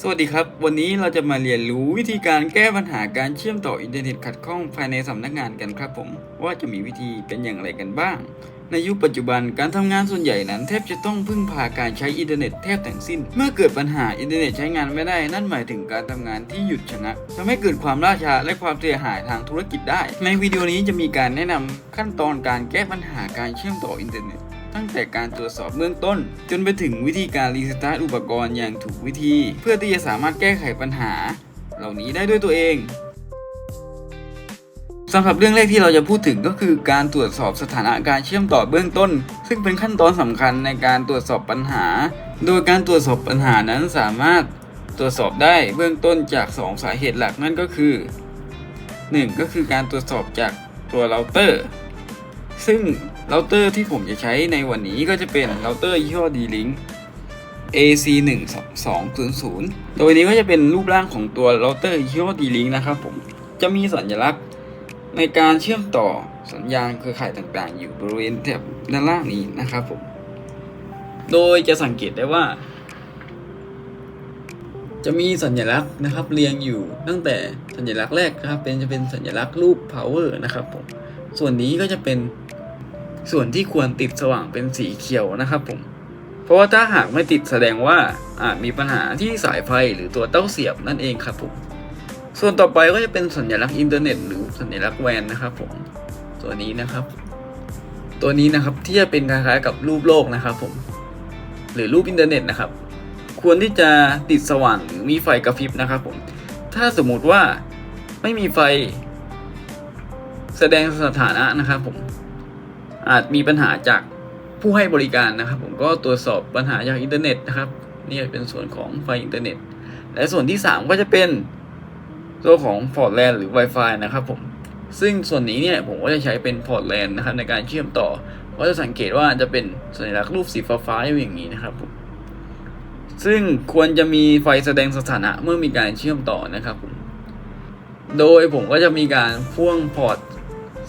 สวัสดีครับ วันนี้เราจะมาเรียนรู้วิธีการแก้ปัญหาการเชื่อมต่ออินเทอร์เน็ตขัดข้องภายในสำนักงานกันครับผม ว่าจะมีวิธีเป็นอย่างไรกันบ้าง ในยุคปัจจุบันการทำงานส่วนใหญ่นั้น แทบจะต้องพึ่งพาการใช้อินเทอร์เน็ตแทบทั้งสิ้น เมื่อเกิดปัญหาอินเทอร์เน็ตใช้งานไม่ได้ นั่นหมายถึงการทำงานที่หยุดชะงักทำให้เกิดความล่าช้าและความเสียหายทางธุรกิจได้ ในวิดีโอนี้จะมีการแนะนำขั้นตอนการแก้ปัญหาการเชื่อมต่ออินเทอร์เน็ต ตั้งแต่การตรวจสอบเบื้องต้น จนไปถึงวิธีการรีสตาร์ทอุปกรณ์อย่างถูกวิธี เพื่อที่จะสามารถแก้ไขปัญหา เหล่านี้ได้ด้วยตัวเองสำหรับเรื่องแรกที่เราจะพูดถึงก็คือการตรวจสอบสถานะการเชื่อมต่อเบื้องต้น ซึ่งเป็นขั้นตอนสำคัญในการตรวจสอบปัญหา โดยการตรวจสอบปัญหานั้นสามารถตรวจสอบได้เบื้องต้นจาก 2 สาเหตุหลักนั่นก็คือ 1 ก็คือการตรวจสอบจากตัวเราเตอร์ ซึ่ง เราเตอร์ที่ผมจะใช้ในวันนี้ก็จะเป็นเราเตอร์ยี่ห้อ D-Link AC 1 2 0 0โดยนี้ก็จะเป็นรูปร่างของตัวเราเตอร์ยี่ห้อ D-Link นะครับผมจะมีสัญลักษณ์ในการเชื่อมต่อสัญญาณเครือข่ายต่างๆ อยู่บริเวณแถบด้านล่างนี้นะครับผม โดยจะสังเกตได้ว่า จะมีสัญลักษณ์นะครับเรียงอยู่ตั้งแต่สัญลักษณ์แรกนะครับ เป็นจะเป็นสัญลักษณ์รูป power นะครับผม ส่วนนี้ก็จะเป็น ส่วนที่ควรติดสว่างเป็นสีเขียวนะครับผม เพราะว่าถ้าหากไม่ติดแสดงว่าอาจมีปัญหาที่สายไฟหรือตัวเต้าเสียบนั่นเองครับผม ส่วนต่อไปก็จะเป็นสัญลักษณ์อินเทอร์เน็ตหรือสัญลักษณ์แวนนะครับผม ตัวนี้นะครับ ตัวนี้นะครับที่จะเป็นคล้ายๆกับรูปโลกนะครับผม หรือรูปอินเทอร์เน็ตนะครับ ควรที่จะติดสว่างหรือมีไฟกระพริบนะครับผม ถ้าสมมุติว่าไม่มีไฟแสดงสถานะนะครับผม อาจมีปัญหาจากผู้ให้บริการนะครับ ผมก็ตรวจสอบปัญหาจากอินเทอร์เน็ตนะครับนี่เป็นส่วนของไฟอินเทอร์เน็ต และส่วนที่ 3 ก็จะเป็นตัวของพอร์ตแลนหรือ Wi-Fi นะครับผมซึ่งส่วนนี้เนี่ยผมก็จะใช้เป็นพอร์ตแลนนะครับในการเชื่อมต่อก็จะสังเกตว่าจะเป็นสัญลักษณ์รูปสีฟ้าๆอยู่อย่างนี้นะครับผมซึ่งควรจะมีไฟแสดงสถานะเมื่อมีการเชื่อมต่อนะครับผมโดยผมก็จะมีการพ่วงพอร์ต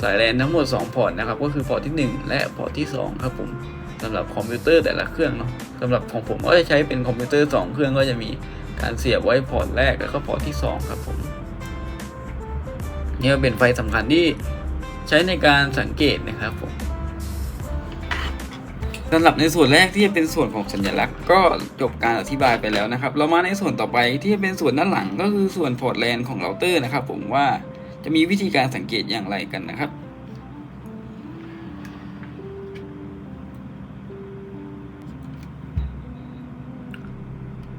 สายแลนทั้งหมด 2 พอร์ตนะครับ ก็คือพอร์ตที่ 1 และพอร์ตที่ 2 ครับผมสำหรับคอมพิวเตอร์แต่ละเครื่องเนาะสำหรับของผมก็จะใช้เป็นคอมพิวเตอร์ 2 เครื่องก็จะมีการเสียบไว้พอร์ตแรกแล้วก็พอร์ตที่ 2 ครับผมนี่ก็เป็นไฟสำคัญที่ใช้ในการสังเกตนะครับผมสำหรับในส่วนแรกที่จะเป็นส่วนของสัญลักษณ์ก็จบการอธิบายไปแล้วนะครับ เรามาในส่วนต่อไปที่จะเป็นส่วนด้านหลังก็คือส่วนพอร์ตแลนของเราเตอร์นะครับ ผมว่า จะมีวิธีการสังเกตอย่างไรกันนะครับ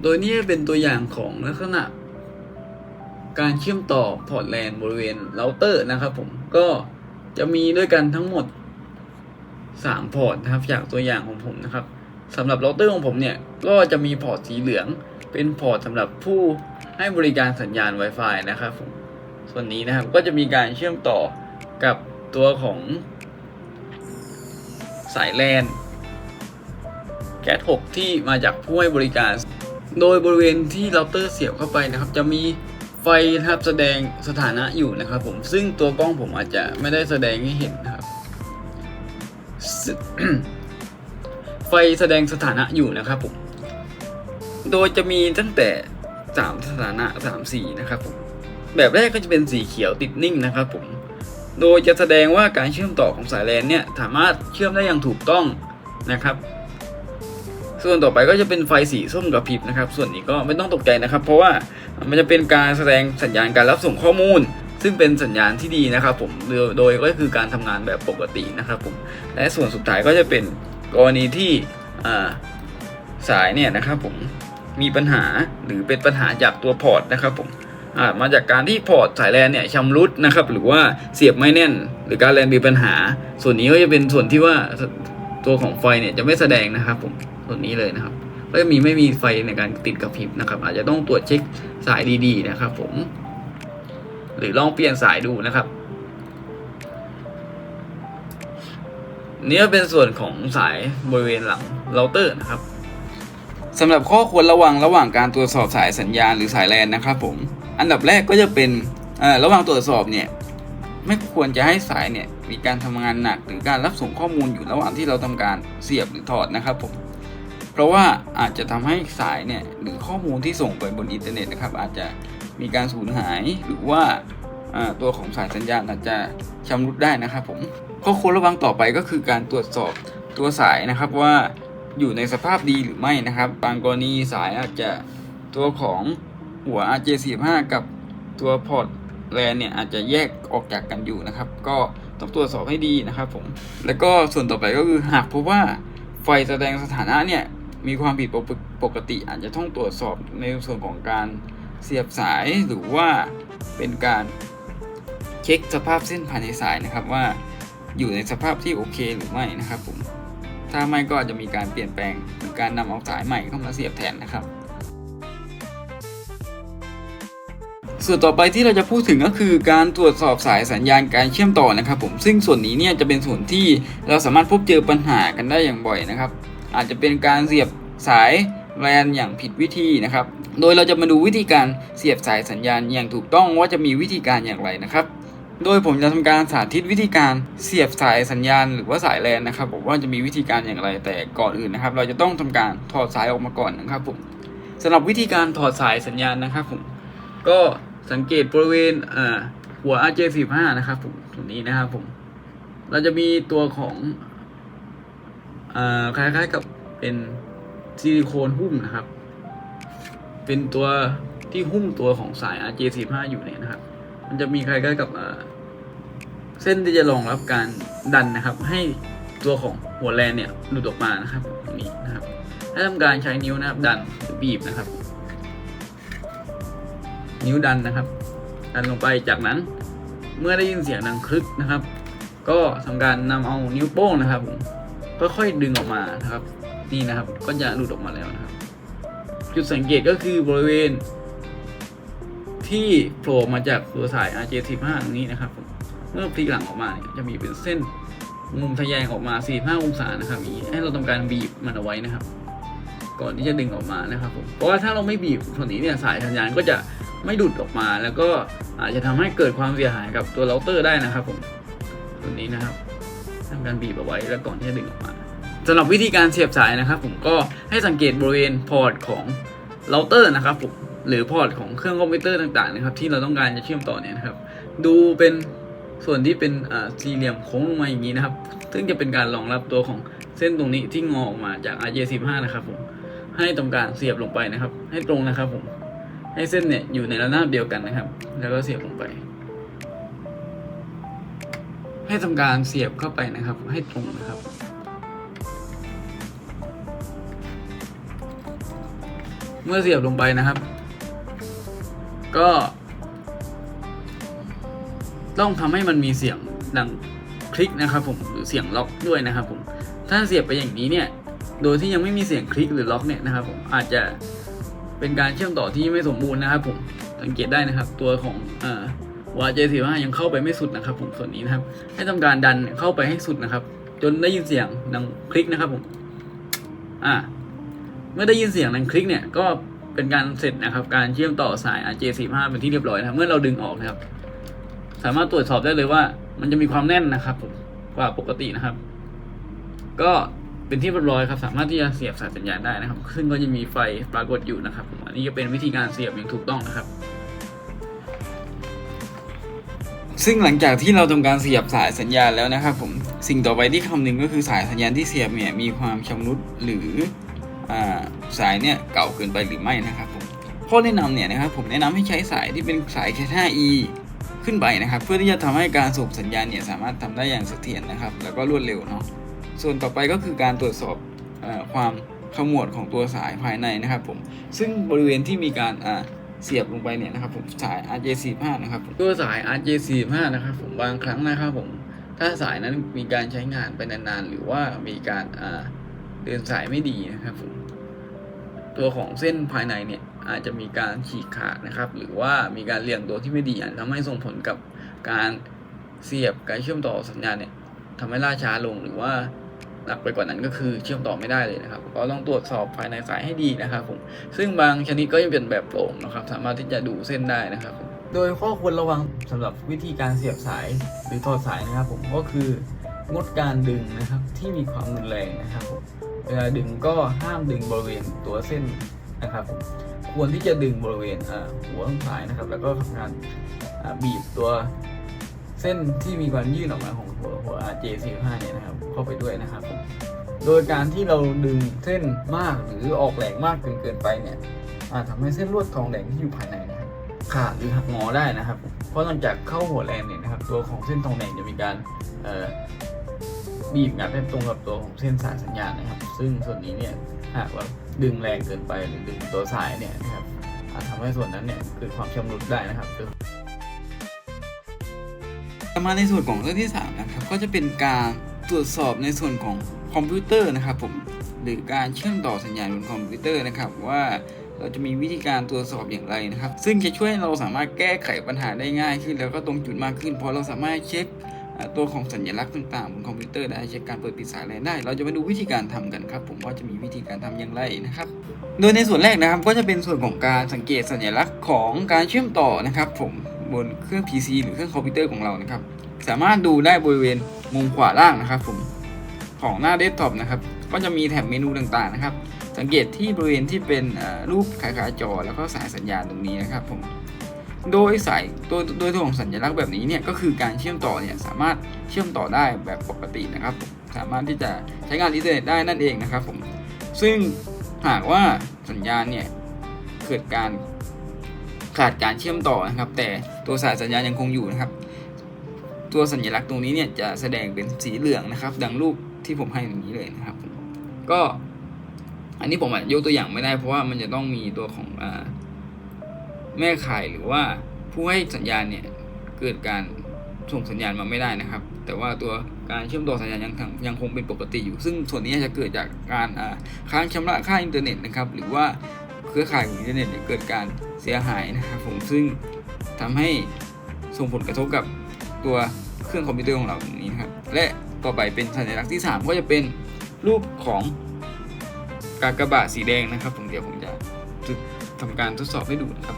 โดยนี้เป็นตัวอย่างของลักษณะ การเชื่อมต่อพอร์ตแลนบริเวณเราเตอร์นะครับผมก็จะมีด้วยกันทั้งหมด 3 พอร์ตนะครับ จากตัวอย่างของผมนะครับสำหรับเราเตอร์ของผมเนี่ย ก็จะมีพอร์ตสีเหลือง เป็นพอร์ตสำหรับผู้ให้บริการสัญญาณ Wi-Fi นะครับผม ส่วนนี้นะครับก็จะมีการเชื่อมต่อกับตัวของสายแลนแก๊ส6ที่มาจากผู้ให้บริการ โดยบริเวณที่เราเตอร์เสียบเข้าไปนะครับ จะมีไฟนะครับแสดงสถานะอยู่นะครับผมซึ่งตัวกล้องผมอาจจะไม่ได้แสดงให้เห็นนะครับ ไฟแสดงสถานะอยู่นะครับผม โดยจะมีตั้งแต่ 3 สถานะ 3 สีนะครับผม แบบแรกก็จะเป็นสีเขียวติดนิ่งนะครับผม โดยจะแสดงว่าการเชื่อมต่อของสายแลนเนี่ยสามารถเชื่อมได้อย่างถูกต้องนะครับ ส่วนต่อไปก็จะเป็นไฟสีส้มกระพริบนะครับ ส่วนนี้ก็ไม่ต้องตกใจนะครับ เพราะว่ามันจะเป็นการแสดงสัญญาณการรับส่งข้อมูล ซึ่งเป็นสัญญาณที่ดีนะครับผมโดยก็คือการทำงานแบบปกตินะครับผมและส่วนสุดท้ายก็จะเป็นกรณีที่สายเนี่ยนะครับผมมีปัญหาหรือเป็นปัญหาจากตัวพอร์ตนะครับผม มาจากการที่พอร์ตสายแลนเนี่ยชำรุดนะครับหรือว่าเสียบไม่แน่น หรือการแลนมีปัญหา ส่วนนี้ก็จะเป็นส่วนที่ว่าตัวของไฟเนี่ยจะไม่แสดงนะครับผมส่วนนี้เลยนะครับก็จะมีไม่มีไฟในการติดกระพริบนะครับ อาจจะต้องตรวจเช็คสายดีๆนะครับ ผม หรือลองเปลี่ยนสายดูนะครับนี่ก็เป็นส่วนของสายบริเวณหลังเราเตอร์นะครับสำหรับข้อควรระวังระหว่างการตรวจสอบสายสัญญาณหรือสายแลนนะครับผม อันดับแรกก็จะเป็นระหว่างตรวจสอบเนี่ยไม่ควรจะให้สายเนี่ยมีการทำงานหนักหรือการรับส่งข้อมูลอยู่ระหว่างที่เราทำการเสียบหรือถอดนะครับผมเพราะว่าอาจจะทำให้สายเนี่ยหรือข้อมูลที่ส่งไปบนอินเทอร์เน็ตนะครับอาจจะมีการสูญหายหรือว่าอ่าตัวของสายสัญญาณอาจจะชำรุดได้นะครับผมข้อควรระวังต่อไปก็คือการตรวจสอบตัวสายนะครับว่าอยู่ในสภาพดีหรือไม่นะครับ บางกรณีสายอาจจะตัวของ หัว RJ45 กับตัวพอร์ตแลนเนี่ยอาจจะแยกออกจากกันอยู่นะครับ ก็ต้องตรวจสอบให้ดีนะครับผม แล้วก็ส่วนต่อไปก็คือหากพบว่าไฟแสดงสถานะเนี่ยมีความผิดปกติอาจจะต้องตรวจสอบในส่วนของการเสียบสายหรือว่าเป็นการเช็คสภาพเส้นภายในสายนะครับว่าอยู่ในสภาพที่โอเคหรือไม่นะครับผมถ้าไม่ก็อาจจะมีการเปลี่ยนแปลงหรือการนำเอาสายใหม่เข้ามาเสียบแทนนะครับ ส่วนต่อไปที่เราจะพูดถึงก็คือการตรวจสอบสายสัญญาณการเชื่อมต่อนะครับผมซึ่งส่วนนี้เนี่ยจะเป็นส่วนที่เราสามารถพบเจอปัญหากันได้อย่างบ่อยนะครับ อาจจะเป็นการเสียบสายแลนอย่างผิดวิธีนะครับ โดยเราจะมาดูวิธีการเสียบสายสัญญาณอย่างถูกต้องว่าจะมีวิธีการอย่างไรนะครับ โดยผมจะทำการสาธิตวิธีการเสียบสายสัญญาณ หรือว่าสายแลนนะครับผมว่าจะมีวิธีการอย่างไรแต่ก่อนอื่นนะครับ เราจะต้องทำการถอดสายออกมาก่อนนะครับผมสำหรับวิธีการถอดสายสัญญาณนะครับผม ก็สังเกตบริเวณอ่าหัว RJ45 นะครับผมตรงนี้นะครับผม เราจะมีตัวของอ่าคล้ายๆกับเป็นซิลิโคนหุ้มนะครับ เป็นตัวที่หุ้มตัวของสาย RJ45 อยู่เนี่ยนะครับ มันจะมีคล้ายๆกับอ่าเส้นที่จะรองรับการดันนะครับ ให้ตัวของหัวแลนเนี่ยหลุดออกมานะครับตรงนี้นะครับให้ทำการใช้นิ้วนะครับดันหรือบีบนะครับ นิ้วดันนะครับ ดันลงไปจากนั้นเมื่อได้ยินเสียงดังคลึกนะครับ ก็ทำการนำเอานิ้วโป้งนะครับผมค่อยๆดึงออกมานะครับ นี่นะครับก็จะหลุดออกมาแล้วนะครับ จุดสังเกตก็คือบริเวณ ที่โผล่มาจากตัวสาย RJ15 ตรงนี้นะครับ เมื่อพลิกหลังออกมาเนี่ยจะมีเป็นเส้นมุมทะแยงออกมา 45 องศานะครับนี้ให้เราทำการบีบมันเอาไว้นะครับ ก่อนที่จะดึงออกมานะครับผมเพราะว่าถ้าเราไม่บีบส่วนี้เนี่ยสายสัญญาณก็จะ ไม่ดุดออกมา แล้วก็อาจจะทำให้เกิดความเสียหายกับตัวเราเตอร์ได้นะครับผมตัวนี้นะครับทำการบีบเอาไว้แล้วก่อนที่จะดึงออกมาสำหรับวิธีการเสียบสายนะครับ ผมก็ให้สังเกตบริเวณพอร์ตของเราเตอร์นะครับผมหรือพอร์ตของเครื่องคอมพิวเตอร์ต่างๆนะครับที่เราต้องการจะเชื่อมต่อเนี่ยนะครับ ดูเป็นส่วนที่เป็นสี่เหลี่ยมโค้งลงมาอย่างนี้นะครับ ซึ่งจะเป็นการรองรับตัวของเส้นตรงนี้ที่งอออกมาจาก RJ15 นะครับผมให้ทำการเสียบลงไปนะครับ ให้ตรงนะครับผม ให้เส้นเนี่ยอยู่ในระนาบเดียวกันนะครับ แล้วก็เสียบลงไป ให้ทำการเสียบเข้าไปนะครับ ให้ตรงนะครับ เมื่อเสียบลงไปนะครับ ก็ ต้องทำให้มันมีเสียงดังคลิกนะครับผมหรือเสียงล็อกด้วยนะครับผมถ้าเสียบไปอย่างนี้เนี่ย โดยที่ยังไม่มีเสียงคลิกหรือล็อกเนี่ยนะครับผมอาจจะ เป็นการเชื่อมต่อที่ไม่สมบูรณ์นะครับผมสังเกตได้นะครับ ตัวของอ่าวาเจสีว่ายังเข้าไปไม่สุดนะครับ ผมส่วนนี้นะครับ ให้ทำการดันเข้าไปให้สุดนะครับ จนได้ยินเสียงดังคลิกนะครับผมอ่าเมื่อได้ยินเสียงดังคลิกเนี่ยก็เป็นการเสร็จนะครับ การเชื่อมต่อสาย RJ45 เป็นที่เรียบร้อยนะครับ เมื่อเราดึงออกนะครับ สามารถตรวจสอบได้เลยว่า มันจะมีความแน่นนะครับผมกว่าปกตินะครับ ก็ เป็นที่เรียบร้อยครับสามารถที่จะเสียบสายสัญญาณได้นะครับ ซึ่งก็จะมีไฟปรากฏอยู่นะครับผมอันนี้จะเป็นวิธีการเสียบอย่างถูกต้องนะครับ ซึ่งหลังจากที่เราทำการเสียบสายสัญญาณแล้วนะครับ ผมสิ่งต่อไปที่คำนึงก็คือสายสัญญาณที่เสียบเนี่ยมีความชำรุดหรืออสายเนี่ยเก่าเกินไปหรือไม่นะครับผมข้อแนะนำเนี่ยนะครับผมแนะนำให้ใช้สายที่เป็นสายแค่ 5e ขึ้นไปนะครับ เพื่อที่จะทำให้การส่งสัญญาณเนี่ยสามารถทำได้อย่างเสถียรนะครับ แล้วก็รวดเร็วเนาะ ส่วนต่อไปก็คือการตรวจสอบอความขมวดของตัวสายภายในนะครับผม ซึ่งบริเวณที่มีการเสียบลงไปเนี่ยนะครับผมสาย RJ45 นะครับตัวสาย RJ45 นะครับผมบางครั้งนะครับผมถ้าสายนั้นมีการใช้งานไปนานๆ หรือว่ามีการเดินสายไม่ดีนะครับผมตัวของเส้นภายในเนี่ยอาจจะมีการฉีกขาดนะครับ หรือว่ามีการเรียงตัวที่ไม่ดีอาจทำให้ส่งผลกับการเสียบการเชื่อมต่อสัญญาณเนี่ยทำให้ล่าช้าลงหรือว่า หนักไปกว่านั้นก็คือเชื่อมต่อไม่ได้เลยนะครับก็ต้องตรวจสอบภายในสายให้ดีนะครับผมซึ่งบางชนิดก็ยังเป็นแบบโปร่งนะครับสามารถที่จะดูเส้นได้นะครับโดยข้อควรระวังสำหรับวิธีการเสียบสายหรือถอดสายนะครับ ผมก็คืองดการดึงนะครับที่มีความรุนแรงนะครับผมเวลาดึงก็ห้ามดึงบริเวณตัวเส้นนะครับควรที่จะดึงบริเวณหัวข้างซ้ายนะครับ แล้วก็ทำการบีบตัว ส้นที่มีการยื่นออกมาของหัวหัว RJ45 เนี่ยนะครับเข้าไปด้วยนะครับผมโดยการที่เราดึงเส้นมากหรือออกแรงมากจนเกินไปเนี่ยอาจทำให้เส้นลวดทองแดงที่อยู่ภายในนะครับขาดหรือหักงอได้นะครับ เพราะหลังจากเข้าหัวแรงเนี่ยนะครับ ตัวของเส้นทองแดงจะมีการบีบงัดให้ตรงกับตัวของเส้นสายสัญญาณนะครับ ซึ่งส่วนนี้เนี่ยหากว่าดึงแรงเกินไปหรือดึงตัวสายเนี่ยนะครับอาจทำให้ส่วนนั้นเนี่ยเกิดความชำรุดได้นะครับ มาในส่วนของเรื่องที่3นะครับก็จะเป็นการตรวจสอบในส่วนของคอมพิวเตอร์นะครับผมหรือการเชื่อมต่อสัญญาณบนคอมพิวเตอร์นะครับว่าเราจะมีวิธีการตรวจสอบอย่างไรนะครับ ซึ่งจะช่วยให้เราสามารถแก้ไขปัญหาได้ง่ายขึ้น แล้วก็ตรงจุดมากขึ้นเพราะเราสามารถเช็คตัวของสัญลักษณ์ต่างๆบนคอมพิวเตอร์ได้เช็คการเปิดปิดสายอะไรได้ เราจะมาดูวิธีการทำกันครับ ผมว่าจะมีวิธีการทำอย่างไรนะครับ โดยในส่วนแรกนะครับก็จะเป็นส่วนของการสังเกตสัญลักษณ์ของการเชื่อมต่อนะครับ ผม บนเครื่อง PC หรือเครื่องคอมพิวเตอร์ของเรานะครับ สามารถดูได้บริเวณมุมขวาล่างนะครับผมของหน้าเดสก์ท็อปนะครับ ก็จะมีแถบเมนูต่างๆนะครับ สังเกตที่บริเวณที่เป็นรูปคล้ายๆจอ แล้วก็สายสัญญาณตรงนี้นะครับผม โดยสายโดยโดยตัวของสัญลักษณ์แบบนี้เนี่ยก็คือการเชื่อมต่อเนี่ยสามารถเชื่อมต่อได้แบบปกตินะครับ สามารถที่จะใช้งานอินเทอร์เน็ตได้นั่นเองนะครับผม ซึ่งหากว่าสัญญาณเนี่ยเกิดการ ขาดการเชื่อมต่อนะครับ แต่ตัวสายสัญญาณยังคงอยู่นะครับ ตัวสัญลักษณ์ตรงนี้เนี่ยจะแสดงเป็นสีเหลืองนะครับ ดังรูปที่ผมให้อย่างนี้เลยนะครับ ก็อันนี้ผมยกตัวอย่างไม่ได้ เพราะว่ามันจะต้องมีตัวของอแม่ข่ายหรือว่าผู้ให้สัญญาณเนี่ยเกิดการส่งสัญญาณมาไม่ได้นะครับ แต่ว่าตัวการเชื่อมต่อสัญญาณยังยังคงเป็นปกติอยู่ ซึ่งส่วนนี้จะเกิดจากการค้างชำระค่าอินเทอร์เน็ตนะครับ หรือว่า เครือข่ายของอินเทอร์เน็ตเกิดการเสียหายนะครับผมซึ่งทำให้ส่งผลกระทบกับตัวเครื่องคอมพิวเตอร์ของเราตรงนี้นะครับและต่อไปเป็นสัญลักษณ์ที่ 3 ก็จะเป็นรูปของกากบาทสีแดงนะครับผมเดี๋ยวผมจะทำการทดสอบให้ดูนะครับ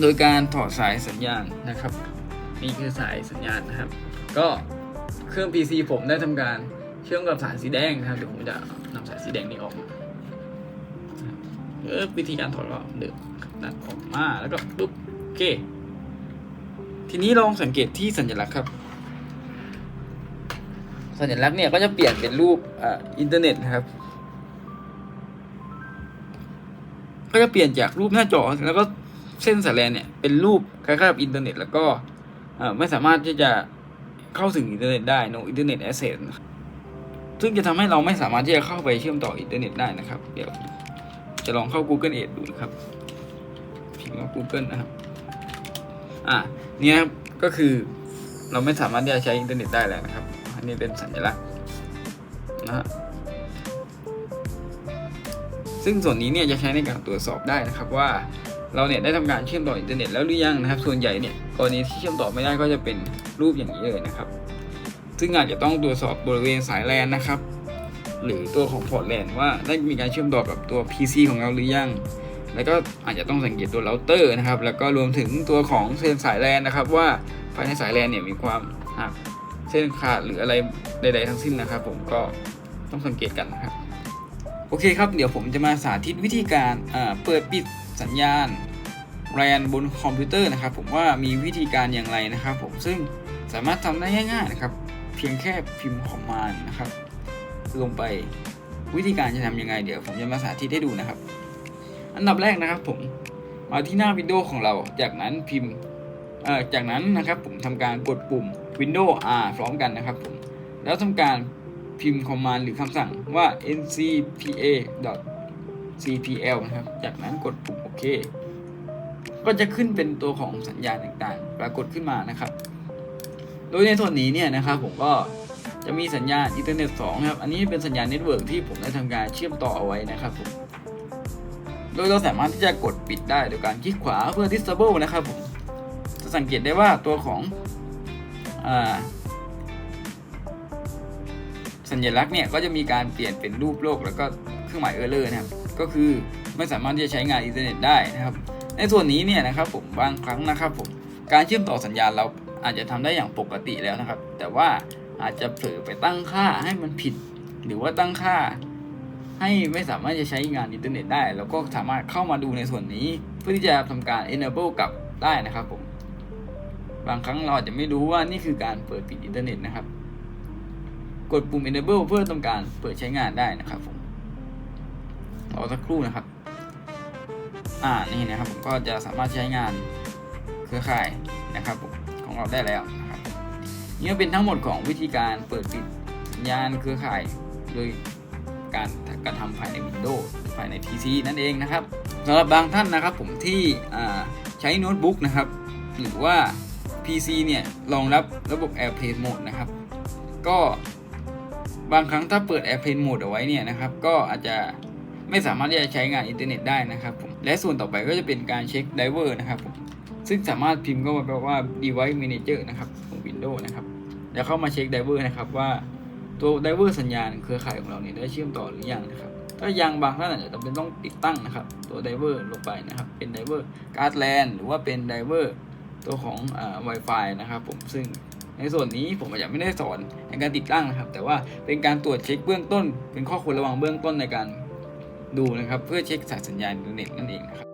โดยการถอดสายสัญญาณนะครับนี่คือสายสัญญาณนะครับ ก็เครื่อง PC ผมได้ทำการเชื่อมกับสายสีแดงนะครับเดี๋ยวผมจะนำสายสีแดงนี้ออกมา เออวิธีการถอดก็เดือตัดออกมาแล้วก็ปุ๊บโอเค ทีนี้ลองสังเกตที่สัญลักษณ์ครับ สัญลักษณ์เนี่ยก็จะเปลี่ยนเป็นรูปอ่าอินเทอร์เน็ตนะครับ ก็จะเปลี่ยนจากรูปหน้าจอแล้วก็เส้นสายแลนเนี่ยเป็นรูปคล้ายๆกับอินเทอร์เน็ต แล้วก็อ่อไม่สามารถที่จะเข้าถึงอินเทอร์เน็ตได้ no internet access ซึ่งจะทำให้เราไม่สามารถที่จะเข้าไปเชื่อมต่ออินเทอร์เน็ตได้นะครับ เดี๋ยว จะลองเข้า Google Edge ดูนะครับพิมพ์ว่า Google นะครับอ่าเนี่ยก็คือเราไม่สามารถที่จะใช้อินเทอร์เน็ตได้แล้วนะครับ อันนี้เป็นสัญลักษณ์นะฮะซึ่งส่วนนี้เนี่ยจะใช้ในการตรวจสอบได้นะครับว่าเราเนี่ยได้ทำการเชื่อมต่ออินเทอร์เน็ตแล้วหรือยังนะครับ ส่วนใหญ่เนี่ยกรณีที่เชื่อมต่อไม่ได้ก็จะเป็นรูปอย่างนี้เลยนะครับ ซึ่งอาจจะต้องตรวจสอบบริเวณสายแลนนะครับ หรือตัวของพอร์ตแลนว่าได้มีการเชื่อมต่อกับตัว PC ของเราหรือยัง แล้วก็อาจจะต้องสังเกตตัวเราเตอร์นะครับ แล้วก็รวมถึงตัวของเส้นสายแลนนะครับ ว่าภายในสายแลนเนี่ยมีความหักเส้นขาดหรืออะไรใด ๆ ทั้งสิ้นนะครับ ผมก็ต้องสังเกตกันนะครับ โอเคครับ เดี๋ยวผมจะมาสาธิตวิธีการเปิดปิดสัญญาณแรนบนคอมพิวเตอร์นะครับ ผมว่ามีวิธีการอย่างไรนะครับ ผมซึ่งสามารถทำได้ง่ายๆนะครับ เพียงแค่พิมพ์คอมมานด์นะครับ ลงไป วิธีการจะทำยังไงเดี๋ยวผมจะมาสาธิตให้ดูนะครับ อันดับแรกนะครับผมมาที่หน้า Windows ของเรา จากนั้นพิมพ์จากนั้นนะครับผมทำการกดปุ่ม Windows R พร้อมกันนะครับผม แล้วทำการพิมพ์คอมมานด์หรือคำสั่งว่า ncpa cpl นะครับ จากนั้นกดปุ่มโอเค ก็จะขึ้นเป็นตัวของสัญญาณต่างๆ ปรากฏขึ้นมานะครับ โดยในส่วนนี้เนี่ยนะครับผมก็ จะมีสัญญาณอินเทอร์เน็ต2ครับ อันนี้เป็นสัญญาณเน็ตเวิร์กที่ผมได้ทำการเชื่อมต่อเอาไว้นะครับผม โดยเราสามารถที่จะกดปิดได้โดยการคลิกขวาเพื่อ disable นะครับผมจะสังเกตได้ว่าตัวของอสัญลักษณ์เนี่ยก็จะมีการเปลี่ยนเป็นรูปโลกแล้วก็เครื่องหมายเออร์เลอร์นะครับ ก็คือไม่สามารถที่จะใช้งานอินเทอร์เน็ตได้นะครับ ในส่วนนี้เนี่ยนะครับผมบางครั้งนะครับผมการเชื่อมต่อสัญญาณเราอาจจะทำได้อย่างปกติแล้วนะครับ แต่ว่า อาจจะเผลอไปตั้งค่าให้มันผิด หรือว่าตั้งค่า ให้ไม่สามารถจะใช้งานอินเทอร์เน็ตได้ แล้วก็สามารถเข้ามาดูในส่วนนี้ เพื่อที่จะทำการ enable กลับได้นะครับผม บางครั้งเราอาจจะไม่รู้ว่านี่คือการเปิดปิดอินเทอร์เน็ตนะครับ กดปุ่ม enable เพื่อทำการเปิดใช้งานได้นะครับผมรอสักครู่นะครับ อ่า นี่นะครับผมก็จะสามารถใช้งานเครือข่ายนะครับผมของเราได้แล้ว นี่ก็เป็นทั้งหมดของวิธีการเปิดปิดสัญญาณเครือข่าย โดยการกระทำภายใน Windows ภายใน PC นั่นเองนะครับสำหรับบางท่านนะครับผมที่ใช้โน้ตบุ๊กนะครับ หรือว่า PC เนี่ยรองรับระบบ Airplane Mode นะครับ ก็บางครั้งถ้าเปิด Airplane Mode เอาไว้เนี่ยนะครับ ก็อาจจะไม่สามารถที่จะใช้งานอินเทอร์เน็ตได้นะครับผมและส่วนต่อไปก็จะเป็นการเช็ค Driver นะครับผมซึ่งสามารถพิมพ์เข้ามาแปลว่า Device Manager นะครับของ Windows นะครับ แล้วเข้ามาเช็ค Driver นะครับว่าตัว Driver สัญญาณเครือข่ายของเราเนี่ยได้เชื่อมต่อหรือยังนะครับ ถ้ายังบางท่านอาจจะจำเป็นต้องติดตั้งนะครับ ตัว Driver ลงไปนะครับ เป็น Driver Card LAN หรือว่าเป็น Driver ตัวของอ่า Wi-Fi นะครับ ผมซึ่งในส่วนนี้ผมอาจจะไม่ได้สอนในการติดตั้งนะครับ แต่ว่าเป็นการตรวจเช็คเบื้องต้น เป็นข้อควรระวังเบื้องต้นในการดูนะครับ เพื่อเช็คสายสัญญาณอินเทอร์เน็ตนั่นเองนะครับ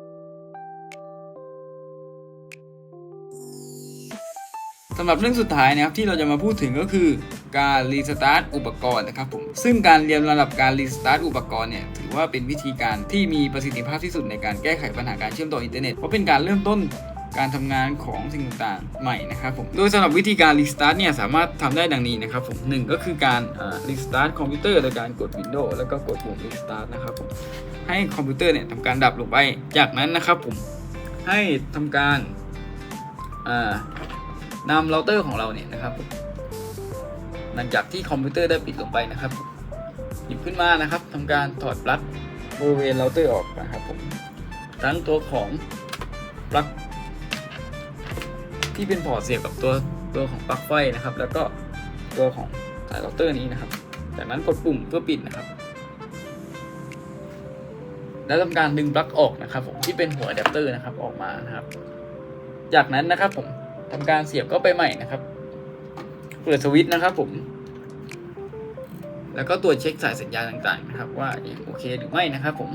สำหรับเรื่องสุดท้ายนะครับที่เราจะมาพูดถึงก็คือการรีสตาร์ทอุปกรณ์นะครับผมซึ่งการเรียนระดับการรีสตาร์ทอุปกรณ์เนี่ยถือว่าเป็นวิธีการที่มีประสิทธิภาพที่สุดในการแก้ไขปัญหาการเชื่อมต่ออินเทอร์เน็ตเพราะเป็นการเริ่มต้นการทำงานของสิ่งต่างๆใหม่นะครับผม โดยสำหรับวิธีการ restart เนี่ยสามารถทำได้ดังนี้นะครับผมหนึ่งก็คือการอ่า restart คอมพิวเตอร์โดยการกด Windows แล้วก็กดปุ่ม restart นะครับผม ให้คอมพิวเตอร์เนี่ยทำการดับลงไป จากนั้นนะครับผมให้ทำการ นำเราเตอร์ของเราเนี่ยนะครับผมหลังจากที่คอมพิวเตอร์ได้ปิดลงไปนะครับ หยิบขึ้นมานะครับทำการถอดปลั๊กบริเวณเราเตอร์ออกนะครับผมทั้งตัวของปลั๊กที่เป็นพอร์ตเสียบกับตัวตัวของปลั๊กไฟนะครับ แล้วก็ตัวของสายเราเตอร์นี้นะครับ จากนั้นกดปุ่มเพื่อปิดนะครับ แล้วทำการดึงปลั๊กออกนะครับ ผมที่เป็นหัวอะแดปเตอร์นะครับออกมานะครับ จากนั้นนะครับผม ทำการเสียบเข้าไปใหม่นะครับ เปิดสวิตช์นะครับ ผม แล้วก็ตรวจเช็คสายสัญญาณต่างๆ นะครับ ว่าโอเคหรือไม่นะครับ ผม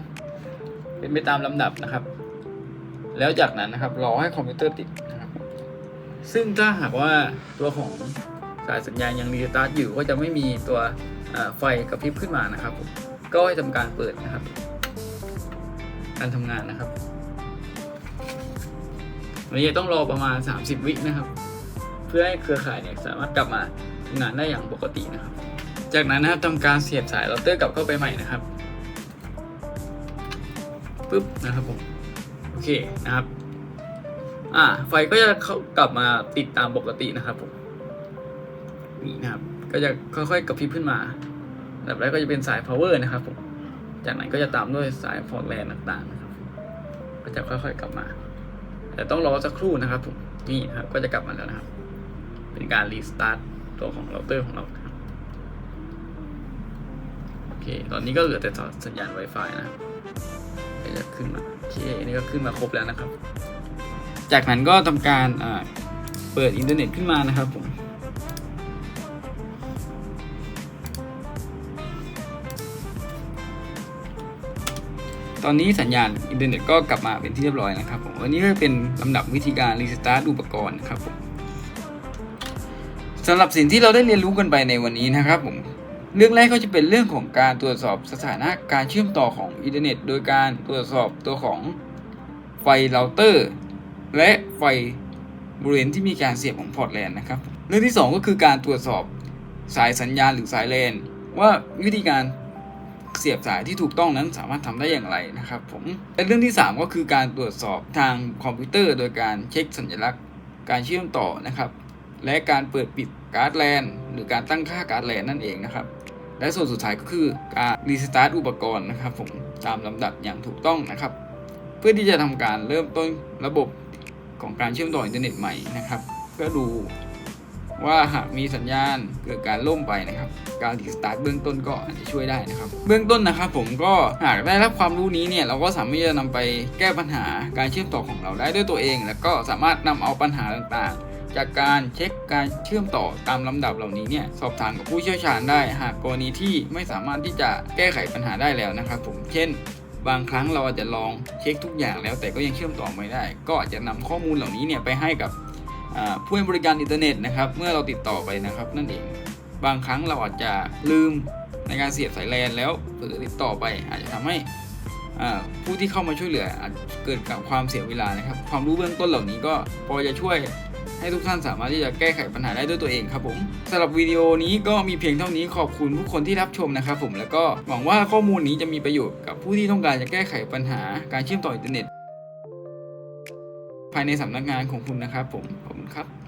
เป็นไปตามลำดับนะครับ แล้วจากนั้นนะครับรอให้คอมพิวเตอร์ติดนะครับ ซึ่งถ้าหากว่าตัวของสายสัญญาณยังรีสตาร์ทอยู่ก็จะไม่มีตัวไฟกระพริบขึ้นมานะครับผมก็ให้ทำการเปิดนะครับ การทำงานนะครับ วันนี้ต้องรอประมาณ 30 วินะครับ เพื่อให้เครือข่ายเนี่ยสามารถกลับมาทำงานได้อย่างปกตินะครับ จากนั้นนะครับทำการเสียบสายเราเตอร์กลับเข้าไปใหม่นะครับปึ๊บนะครับผมโอเคนะครับอ่าไฟก็จะเข้ากลับมาติดตามปกตินะครับผมนี่นะครับ ก็จะค่อยๆกระพริบขึ้นมาดับแรกก็จะเป็นสาย power นะครับผมจากนั้นก็จะตามด้วยสาย port LAN ต่างๆนะครับ ก็จะค่อยๆกลับมา แต่ต้องรอสักครู่นะครับผมนี่นะครับก็จะกลับมาแล้วนะครับ เป็นการรีสตาร์ทตัวของเราเตอร์ของเราครับโอเค ตอนนี้ก็เหลือแต่สัญญาณ Wi-Fi นะก็จะขึ้นมาโอเคอันนี่ก็ขึ้นมาครบแล้วนะครับ จากนั้นก็ทำการเปิดอินเทอร์เน็ตขึ้นมานะครับผม ตอนนี้สัญญาณอินเทอร์เน็ตก็กลับมาเป็นที่เรียบร้อยนะครับผมวันนี้ก็เป็นลำดับวิธีการรีสตาร์ทอุปกรณ์นะครับผมสำหรับสิ่งที่เราได้เรียนรู้กันไปในวันนี้นะครับผมเรื่องแรกก็จะเป็นเรื่องของการตรวจสอบสถานะการเชื่อมต่อของอินเทอร์เน็ต โดยการตรวจสอบตัวของไฟเราเตอร์ และไฟบริเวณที่มีการเสียบของพอร์ตแลนนะครับ เรื่องที่ 2 ก็คือการตรวจสอบสายสัญญาณหรือสายแลนว่าวิธีการ เสียบสายที่ถูกต้องนั้นสามารถทำได้อย่างไรนะครับผมและเรื่องที่ 3 ก็คือการตรวจสอบทางคอมพิวเตอร์ โดยการเช็คสัญลักษณ์การเชื่อมต่อนะครับ และการเปิดปิดการ์ดแลนหรือการตั้งค่าการ์ดแลนนั่นเองนะครับ และส่วนสุดท้ายก็คือการรีสตาร์ทอุปกรณ์นะครับผมตามลำดับอย่างถูกต้องนะครับ เพื่อที่จะทำการเริ่มต้นระบบของการเชื่อมต่ออินเทอร์เน็ตใหม่นะครับเพื่อดู ว่าหากมีสัญญาณเกิดการล่มไปนะครับ การรีสตาร์ทเบื้องต้นก็อาจจะช่วยได้นะครับ เบื้องต้นนะครับผมก็หากได้รับความรู้นี้เนี่ยเราก็สามารถที่จะนำไปแก้ปัญหาการเชื่อมต่อของเราได้ด้วยตัวเอง แล้วก็สามารถนำเอาปัญหาต่างๆ จากการเช็คการเชื่อมต่อตามลำดับเหล่านี้เนี่ยสอบถามกับผู้เชี่ยวชาญได้ หากกรณีที่ไม่สามารถที่จะแก้ไขปัญหาได้แล้วนะครับ ผมเช่นบางครั้งเราอาจจะลองเช็คทุกอย่างแล้วแต่ก็ยังเชื่อมต่อไม่ได้ ก็อาจจะนำข้อมูลเหล่านี้เนี่ยไปให้กับ ผู้ให้บริการอินเทอร์เน็ตนะครับเมื่อเราติดต่อไปนะครับนั่นเองบางครั้งเราอาจจะลืมในการเสียบสายแลนแล้วเผลอติดต่อไป อาจจะทำให้ผู้ที่เข้ามาช่วยเหลืออาจเกิดกับความเสียเวลานะครับ ความรู้เบื้องต้นเหล่านี้ก็พอจะช่วยให้ทุกท่านสามารถที่จะแก้ไขปัญหาได้ด้วยตัวเองครับผมสำหรับวิดีโอนี้ก็มีเพียงเท่านี้ขอบคุณทุกคนที่รับชมนะครับผมแล้วก็หวังว่าข้อมูลนี้จะมีประโยชน์กับผู้ที่ต้องการจะแก้ไขปัญหาการเชื่อมต่ออินเทอร์เน็ต ภายในสำนักงานของคุณนะครับผมขอบคุณครับ